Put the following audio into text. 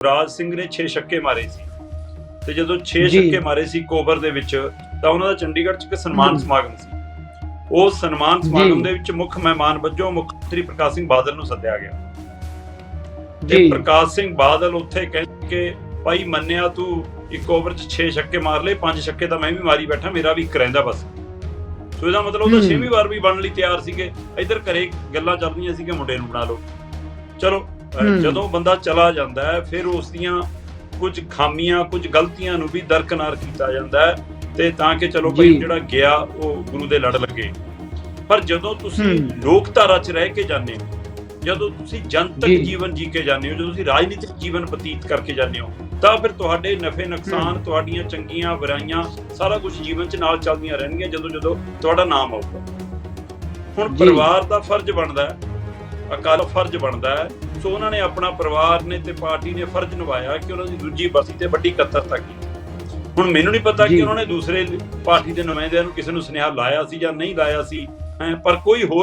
ਰਾਜ ਸਿੰਘ ਨੇ 6 ਛੱਕੇ ਮਾਰੇ ਸੀ ਤੇ ਜਦੋਂ 6 ਜੀ। ਛੱਕੇ ਮਾਰੇ ਸੀ ਕੋਬਰ ਦੇ ਵਿੱਚ ਤਾਂ ਉਹਨਾਂ ਦਾ ਚੰਡੀਗੜ੍ਹ 'ਚ ਇੱਕ ਸਨਮਾਨ। ਸਮਾਗਮ ਸੀ ਉਸ ਸਨਮਾਨ ਸਮਾਗਮ। ਦੇ ਵਿੱਚ ਮੁੱਖ ਮਹਿਮਾਨ ਵਜੋਂ ਮੁੱਖ ਮੰਤਰੀ ਪ੍ਰਕਾਸ਼ ਸਿੰਘ ਬਾਦਲ ਨੂੰ ਸੱਦਿਆ ਗਿਆ ਜੀ ਪ੍ਰਕਾਸ਼ ਸਿੰਘ ਬਾਦਲ ਉੱਥੇ ਕਹਿੰਦੇ ਕਿ ਭਾਈ ਮੰਨਿਆ ਤੂੰ ਇੱਕ ਓਵਰ 'ਚ 6 ਛੱਕੇ ਮਾਰ ਲਏ 5 ਛੱਕੇ ਤਾਂ ਮੈਂ ਵੀ ਮਾਰੀ ਬੈਠਾ ਮੇਰਾ ਵੀ ਇੱਕ ਰਹਿੰਦਾ ਬਸ ਸੋ ਇਹਦਾ ਮਤਲਬ ਉਹ ਤਾਂ ਹਮ। ਛੇਵੀਂ ਵਾਰ ਵੀ ਬਣਨ ਲਈ ਤਿਆਰ ਸੀਗੇ ਇੱਧਰ ਘਰੇ ਗੱਲਾਂ ਚੱਲ ਰਹੀਆਂ ਸੀ ਕਿ ਮੁੰਡੇ ਨੂੰ ਬਣਾ ਲਓ ਚਲੋ। ਜਦੋਂ ਬੰਦਾ ਚਲਾ ਜਾਂਦਾ ਹੈ ਫਿਰ ਉਸ ਦੀਆਂ ਕੁਝ ਖਾਮੀਆਂ ਕੁਝ ਗਲਤੀਆਂ ਨੂੰ ਵੀ ਦਰਕਨਾਰ ਕੀਤਾ ਜਾਂਦਾ ਹੈ ਤੇ ਤਾਂ ਕਿ ਚਲੋ ਭਾਈ। ਜਿਹੜਾ ਗਿਆ ਉਹ ਗੁਰੂ ਦੇ ਲੜ ਲੱਗੇ ਪਰ ਜਦੋਂ ਤੁਸੀਂ ਹਮ। ਲੋਕਧਾਰਾ 'ਚ ਰਹਿ ਕੇ ਜਾਂਦੇ ਹੋ ਜਦੋਂ ਤੁਸੀਂ ਜਨਤਕ। ਜੀਵਨ ਜੀ ਕੇ ਜਾਂਦੇ ਹੋ ਜਦੋਂ ਤੁਸੀਂ ਰਾਜਨੀਤਿਕ ਜੀਵਨ ਬਤੀਤ ਕਰਕੇ ਜਾਂਦੇ ਹੋ ਤਾਂ ਫਿਰ ਤੁਹਾਡੇ ਨਫੇ ਨੁਕਸਾਨ। ਤੁਹਾਡੀਆਂ ਚੰਗੀਆਂ ਬੁਰਾਈਆਂ ਸਾਰਾ ਕੁਝ ਜੀਵਨ 'ਚ ਨਾਲ ਚੱਲਦੀਆਂ ਰਹਿਣਗੀਆਂ ਜਦੋਂ ਜਦੋਂ ਤੁਹਾਡਾ ਨਾਮ ਆਊਗਾ ਹੁਣ। ਪਰਿਵਾਰ ਦਾ ਫਰਜ਼ ਬਣਦਾ ਹੈ ਅਕਾਲ ਫਰਜ਼ ਬਣਦਾ ਹੈ। ਸੋ ਉਹਨਾਂ ਨੇ ਆਪਣਾ ਪਰਿਵਾਰ ਨੇ ਤੇ ਪਾਰਟੀ ਨੇ ਫਰਜ਼ ਨਿਭਾਇਆ ਕਿ ਉਹਨਾਂ ਦੀ ਦੂਜੀ ਬਸੀ ਤੇ ਵੱਡੀ ਕਤਰਤਾ ਕੀਤੀ ਹੁਣ ਮੈਨੂੰ ਨਹੀਂ ਪਤਾ ਕਿ। ਉਹਨਾਂ ਨੇ ਦੂਸਰੇ ਪਾਰਟੀ ਦੇ ਨੁਮਾਇੰਦਿਆਂ ਨੂੰ ਕਿਸੇ ਨੂੰ ਸੁਨੇਹਾ ਲਾਇਆ ਸੀ ਜਾਂ ਨਹੀਂ ਲਾਇਆ ਸੀ। ਪਰ ਕੋਈ ਹੋਰ